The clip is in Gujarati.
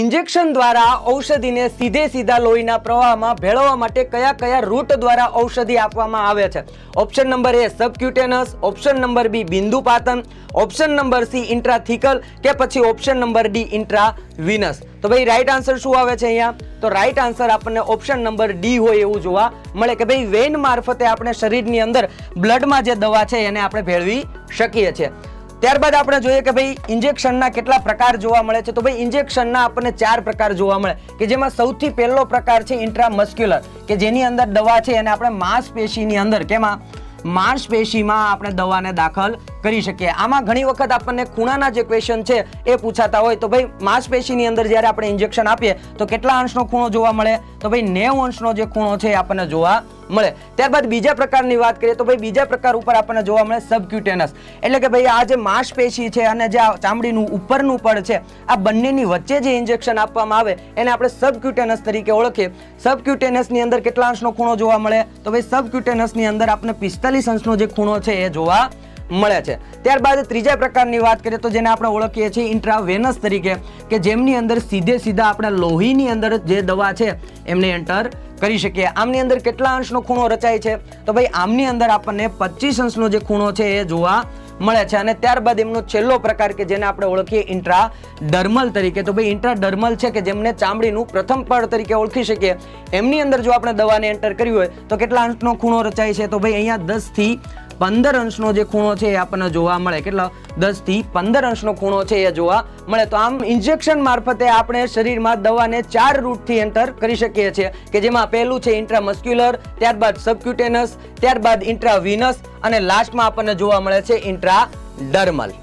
ઇન્જેક્શન દ્વારા ઔષધિને સીધે સીધા લોહીના પ્રવાહમાં ભેળવવા માટે કયા કયા રૂટ દ્વારા ઔષધિ આપવામાં આવે છે? Option number A subcutaneous option number B બિંદુપાતન. Option number C intrathecal કે પછી ઓપ્શન નંબર ડી ઇન્ટ્રાવિનસ તો ભાઈ રાઈટ આન્સર શું આવે છે અહીંયા? તો રાઈટ આન્સર આપણને ઓપ્શન નંબર ડી હોય એવું જોવા મળે કે ભાઈ વેન મારફતે આપણે શરીરની અંદર બ્લડમાં જે દવા છે એને આપણે ભેળવી શકીએ છીએ. ત્યારબાદ આપણે જોઈએ કે ભાઈ ઇન્જેક્શનના કેટલા પ્રકાર જોવા મળે છે. તો ભાઈ ઇન્જેક્શનના આપણને ચાર પ્રકાર જોવા મળે. કે જેમાં સૌથી પહેલો પ્રકાર છે ઇન્ટ્રામસ્ક્યુલર કે જેની અંદર દવા છે એને આપણે માંસપેશીની અંદર, કેમાં માંસપેશીમાં આપણે દવાને દાખલ કરી શકીએ. આમાં ઘણી વખત આપણને ખૂણાના જે ક્વેશ્ચન છે એ પૂછાતા હોય. તો ભાઈ, માંસપેશીની અંદર જ્યારે આપણે ઇન્જેક્શન આપીએ, તો કેટલા અંશનો ખૂણો જોવા મળે? તો ભાઈ, નેવ અંશનો જે ખૂણો છે એ આપણને જોવા મળે. ત્યારબાદ બીજા પ્રકારની વાત કરીએ, તો ભાઈ, બીજા પ્રકાર ઉપર આપણને જોવા મળે સબક્યુટેનસ એટલે કે ભાઈ, આ જે માંસપેશી છે અને જે આ ચામડીનું ઉપરનું પડ છે, આ બંનેની વચ્ચે જે ઇન્જેક્શન આપવામાં આવે, એને આપણે સબક્યુટેનસ તરીકે ઓળખીએ. સબક્યુટેનસની અંદર કેટલા અંશનો ખૂણો જોવા મળે? તો ભાઈ સબક્યુટેનસની અંદર આપણે પિસ્તાલીસ અંશનો જે ખૂણો છે એ જોવા મળે છે. ત્યારબાદ ત્રીજા પ્રકારની વાત કરીએ તો જેને આપણે ઓળખીએ છીએ ઇન્ટ્રાવેનસ તરીકે, કે જેમની અંદર સીધે સીધા આપણે લોહીની અંદર જે દવા છે, એમને એન્ટર કરી શકીએ. આમની અંદર કેટલા અંશનો ખૂણો રચાય છે? તો ભાઈ, આમની અંદર આપણને પચીસ અંશનો જે ખૂણો છે એ જોવા મળે છે. અને ત્યારબાદ એમનો છેલ્લો પ્રકાર કે જેને આપણે ઓળખીએ ઇન્ટ્રા ડર્મલ તરીકે. તો ભાઈ ઇન્ટ્રા ડર્મલ છે કે જેમને ચામડીનું પ્રથમ પડ તરીકે ઓળખી શકીએ. એમની અંદર જો આપણે દવાને એન્ટર કર્યું હોય, તો કેટલા અંશનો ખૂણો રચાય છે? તો ભાઈ, અહીંયા દસથી પંદર અંશનો જે ખૂણો છે એ આપણને જોવા મળે. કેટલો? દસથી પંદર અંશનો ખૂણો છે એ જોવા મળે. તો આમ ઇન્જેક્શન મારફતે આપણે શરીરમાં દવાને ચાર રૂટથી એન્ટર કરી શકીએ છીએ કે જેમાં પહેલું છે ઇન્ટ્રામસ્ક્યુલર ત્યારબાદ સબક્યુટેનસ ત્યારબાદ ઇન્ટ્રાવિનસ અને લાસ્ટમાં આપણને જોવા મળે છે ઇન્ટ્રા ડર્મલ